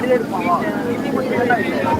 அடிதே இருப்பான்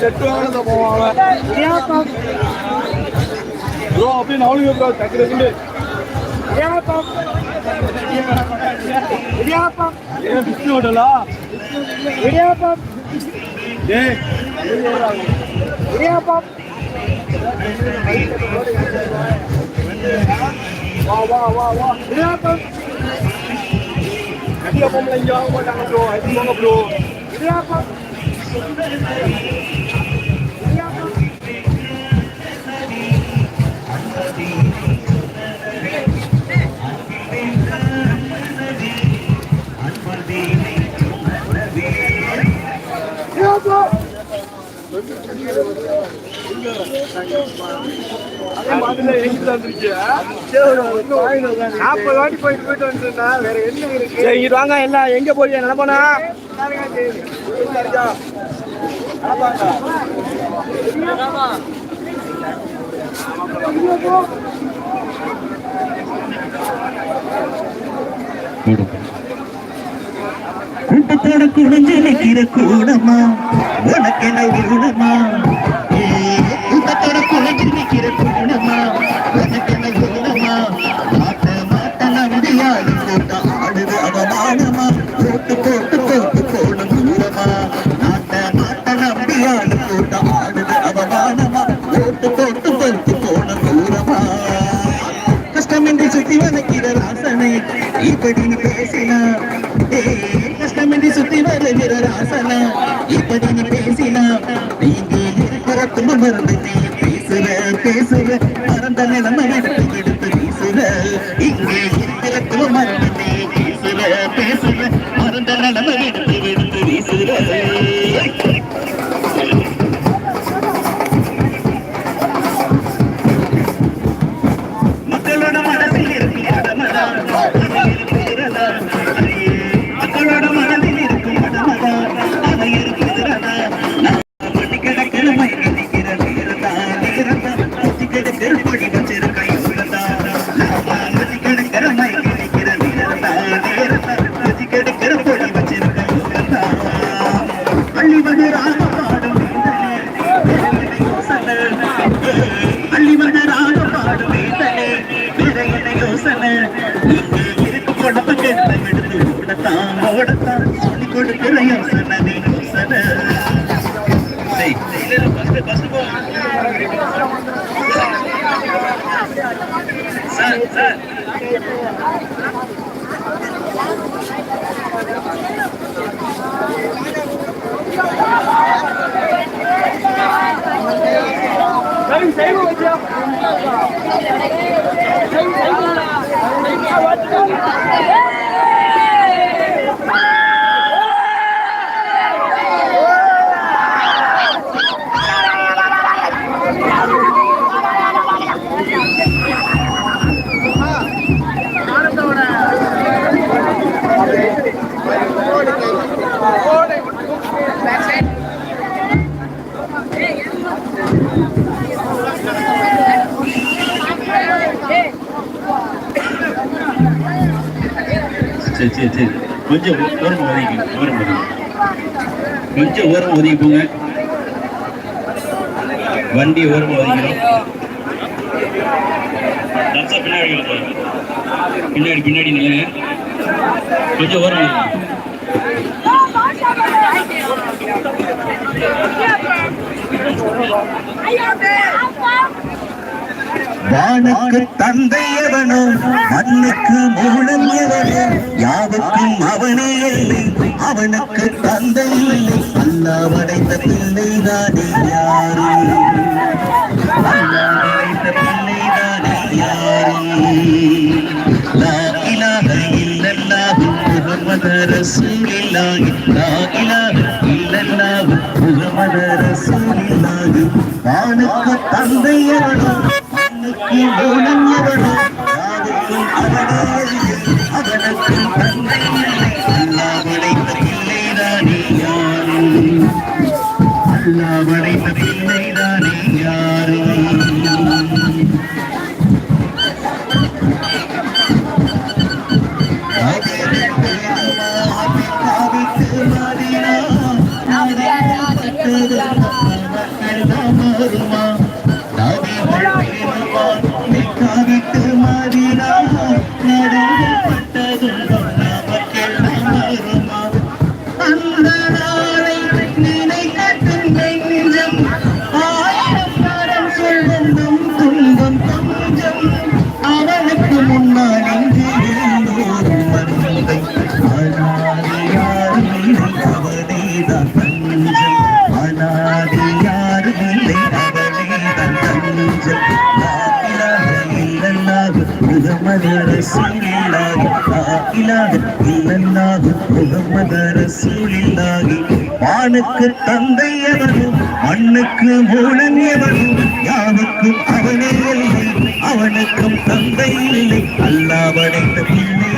செட் வாங்கினத போவாங்க ப்ரோ அப்படின்னு அவளுக்கு ப்ரோ டக்கு டக்குண்டு ஏன் பிஸ்னு ஹோட்டலா ஏய் ini apa? Wah wah wah wah ini apa tadi aku melenjang gue ngobrol itu ngobrol ini apa? நாற்பது வாட்டி போயிட்டு போயிட்டு வந்துருந்தா வேற என்ன இருக்கு சரி வாங்க எல்லாம் எங்க போய் என்ன போனா? கூட்டத்தோட குடிஞ்சு நிக்கிற கூடமா உனக்கு என்ன கூட்டத்தோட குடிஞ்சு நிக்கிற கூடமா உனக்கு என்ன மாட்ட மாட்ட நம்பியாது கூட்டம் ஆடுது அவமானமா? போட்டு போட்டு போட்டு போன தூரமா நாட்ட மாட்ட நம்பியாது கூட்டம் ஆடுது அவமானமா? போட்டு போட்டு போட்டு போன தூரமா கஷ்டமின்றி சுத்தி வளர்க்கிற ராசனை இப்படி பேசினா கஷ்டமின்றி சுத்தி ராசனா இப்படி நீ பேசினா நீங்க இருக்கிற துன்பம் மறந்து நீ பேசுற பேசுற மறந்த நிலைமை சார், சார். சரி சைவ வச்சியா சரி கொஞ்சம் ஓரம் ஒதுக்கி ஓரம் ஒதுக்கி கொஞ்சம் ஓரம் ஒதுக்கி போங்க வண்டி ஓரம் ஒதுக்கிறோம் பின்னாடி பின்னாடி பின்னாடி நில்லுங்க. கொஞ்சம் ஓரம் ஒதுக்கி வானுக்கு தந்தையவனோ மண்ணுக்கு மூலம் எவனோ யாவுக்கும் அவனே இல்லை அவனுக்கு தந்தை இல்லை. அல்லா படைத்த பிள்ளைதானே யாரு? அல்லாஹ் படைத்த பிள்ளைதானே யாரு? வானுக்கு தந்தையவனோ மூலம் எவனோ யாருக்கும் அவனே இல்லை தந்தை படைத்த பிள்ளைதானே படைத்த பிள்ளைதானே வானுக்கு தந்தை எவனும் மண்ணுக்கு மூலன் எவனும் யாவுக்கும் அவனே இல்லை அவனுக்கும் தந்தை இல்லை. அல்லாஹ் படைத்த பிள்ளை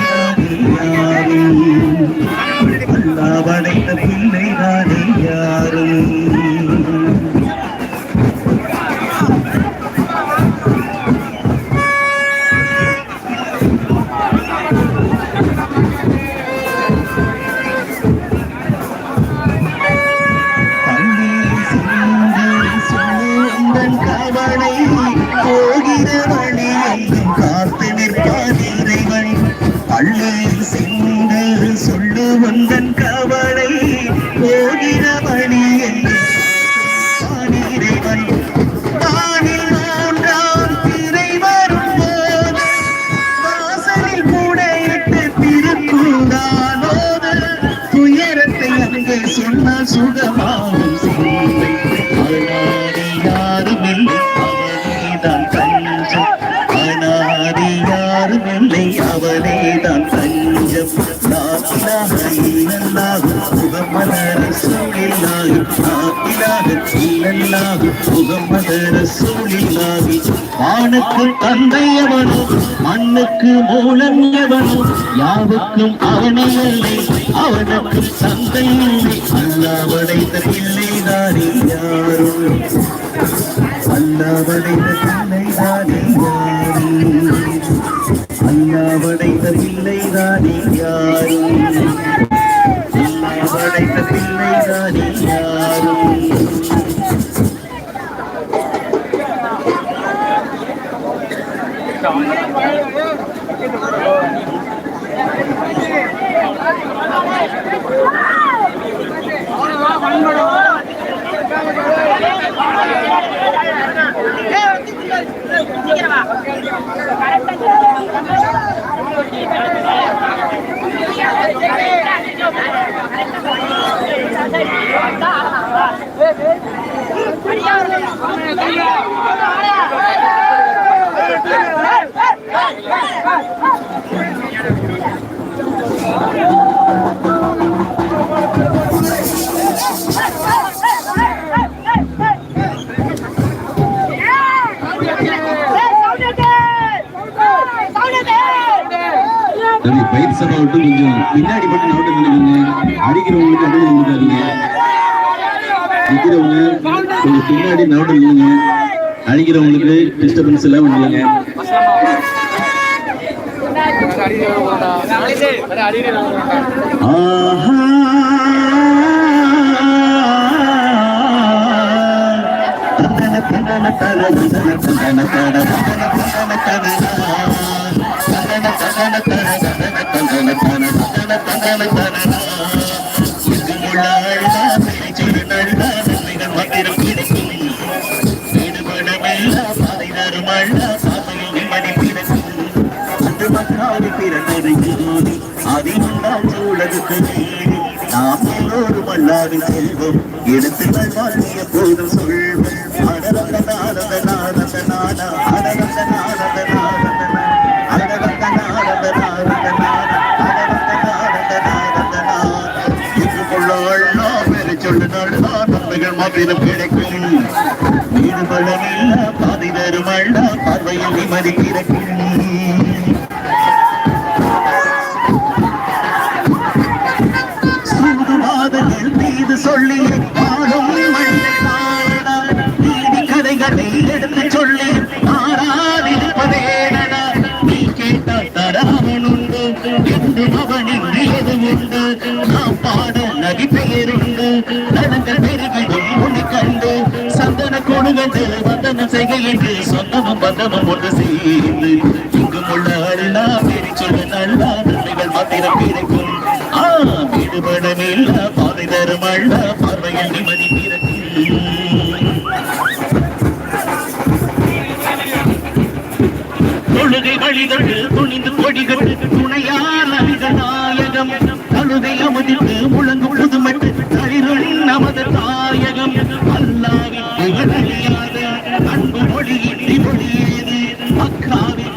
இலாஹ இல்லல்லாஹு முகம்மது ரசூலில்லாஹி வானுக்கு தந்தை எவனோ மண்ணுக்கு மூலம் எவனோ யாவுக்கும் அவனே இல்லை அவனுக்கு தந்தை இல்லை. அல்லா படைத்த பிள்ளை தானே யாரும் அல்லாஹ் படைத்த பிள்ளை தானே யாரும் அல்லாஹ் படைத்த பிள்ளை தானே யாரும் அல்லாஹ் படைத்த பிள்ளை தானே யாரும் தம்பி பயிர் சபை விட்டு கொஞ்சம் பின்னாடி பட்டு நோட்டு நினைக்கிறீங்க அடிக்கிறவங்களுக்கு அடி நினைக்காதீங்க நிக்கிறவங்க கொஞ்சம் பின்னாடி நோட்டு நில்லுங்க அடிக்கிறவங்களுக்கு டிஸ்டர்பன்ஸ் எல்லாம் இல்லைங்க ஆஹா தன அல்லாவின் செல்வம் எடுத்து வாழ்விய போதும் சொல்வோம் அடரந்த நாரந்த நாரந்த நானா அடரந்த நாரந்த நாரந்த நா அடரந்த நாரந்த நாரந்த நானா அடரந்த நாரந்த அள்ளா பார்வையில் நிம்மதி பந்தமும் ஒன்று சேர்ந்து இங்கும் பெரி சொல்ல நல்லா நன்மைகள் மாத்திரம் கிடைக்கும். ஆ விடுபடமில்ல பாதை தரும் அள்ள பார்வையில் நிம்மதி தொழுகை வழிதொடு துணிந்து கொடிகள் துணையால் நாயகம். அமுதித்து புதுமட்டு நமது தாயகம். அல்லாவின்